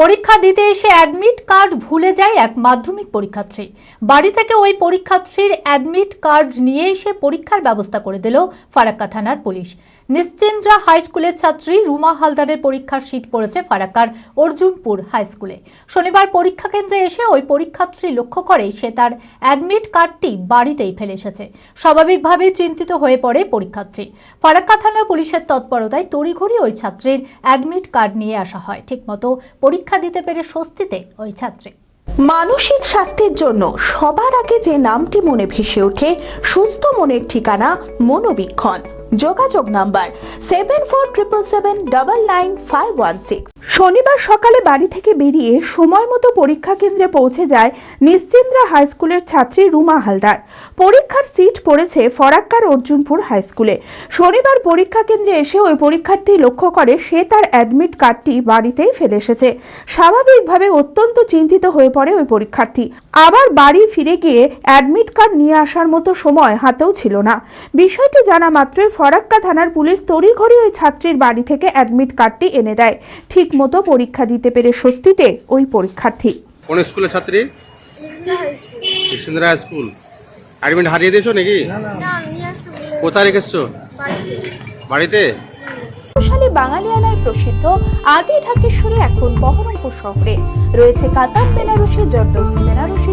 পরীক্ষা দিতে এসে অ্যাডমিট কার্ড ভুলে যায় এক মাধ্যমিক পরীক্ষার্থী। বাড়ি থেকে ওই পরীক্ষার্থীর অ্যাডমিট কার্ড নিয়ে এসে পরীক্ষার ব্যবস্থা করে দিল ফারাক্কা থানার পুলিশ। নিশ্চিন্দ্রা হাই স্কুলের ছাত্রী রুমা হালদারের পরীক্ষার সিট পড়েছে ফারাক্কার অর্জুনপুর হাই স্কুলে শনিবার পরীক্ষা কেন্দ্রে এসে ওই পরীক্ষার্থী লক্ষ্য করে সে তার অ্যাডমিট কার্ডটি বাড়িতেই ফেলে এসেছে। স্বাভাবিকভাবেই চিন্তিত হয়ে পড়ে পরীক্ষার্থী। ফারাক্কা থানার পুলিশের তৎপরতায় তড়িঘড়ি ওই ছাত্রীর অ্যাডমিট কার্ড নিয়ে আসা হয়। ঠিকমতো পরীক্ষা দিতে পেরে স্বস্তিতে ওই ছাত্রী। মানসিক স্বাস্থ্যের জন্য সবার আগে যে নামটি মনে ভেসে ওঠে, সুস্থ মনের ঠিকানা মনোবীক্ষণ। যোগাযোগ number seven four triple seven double nine five one six শনিবার সকালে বাড়ি থেকে বেরিয়ে সময় মতো পরীক্ষা কেন্দ্রে পৌঁছে যায় নিশ্চিন্দ্রা হাই স্কুলের ছাত্রী রুমা হালদার। পরীক্ষার সিট পড়েছে ফরাক্কার অর্জুনপুর হাই স্কুলে। শনিবার পরীক্ষা কেন্দ্রে এসে ওই পরীক্ষার্থী লক্ষ্য করে সে তার অ্যাডমিট কার্ডটি বাড়িতেই ফেলে এসেছে। স্বাভাবিকভাবে অত্যন্ত চিন্তিত হয়ে পড়ে ওই পরীক্ষার্থী। আবার বাড়ি ফিরে গিয়ে অ্যাডমিট কার্ড নিয়ে আসার মতো সময় হাতেও ছিল না। বিষয়টি জানা মাত্রই ফরাক্কা থানার পুলিশ তড়িঘড়ি ওই ছাত্রীর বাড়ি থেকে অ্যাডমিট কার্ডটি এনে দেয়। ঠিক মতো পরীক্ষা দিতে পেরে স্বস্তিতে ওই পরীক্ষার্থী। কোন স্কুলের ছাত্রী? কৃষ্ণরা স্কুল। অ্যাডমিট হারিয়ে দিয়েছ নাকি? কোথায় রেখেছো? বাড়িতে। বাড়িতে? শক্তিশালী বাঙালিয়ানায় প্রসিদ্ধ আদি ঢাকেশ্বরী এখন বহরমপুর শহরে। রয়েছে কাতার বেনারসি জর্দৌসি বেনারসি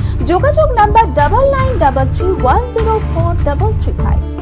যোগাযোগ number double nine double three one zero four double three five